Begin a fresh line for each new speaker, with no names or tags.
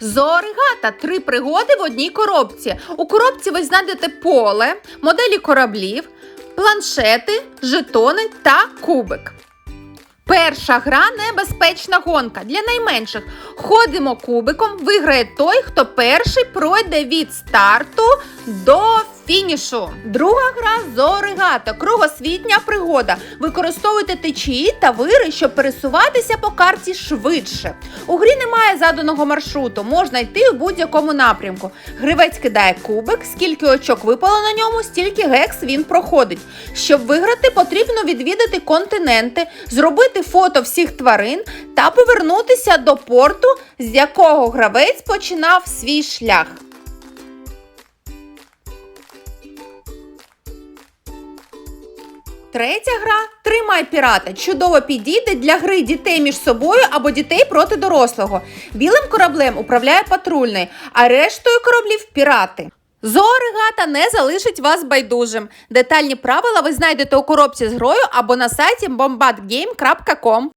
Зоригата три пригоди в одній коробці. У коробці ви знайдете поле, моделі кораблів, планшети, жетони та кубик. Перша гра небезпечна гонка для найменших. Ходимо кубиком, виграє той, хто перший пройде від старту до фінішу. Друга гра зоригата, кругосвітня пригода. Використовуйте течії та вири, щоб пересуватися по карті швидше. У грі немає заданого маршруту, можна йти у будь-якому напрямку. Гривець кидає кубик, скільки очок випало на ньому, стільки гекс він проходить. Щоб виграти, потрібно відвідати континенти, зробити фото всіх тварин та повернутися до порту, з якого гравець починав свій шлях. Третя гра Тримай пірата. Чудово підійде для гри дітей між собою або дітей проти дорослого. Білим кораблем управляє патрульний, а рештою кораблів пірати. Зоригата не залишить вас байдужим. Детальні правила ви знайдете у коробці з грою або на сайті bombardgame.com.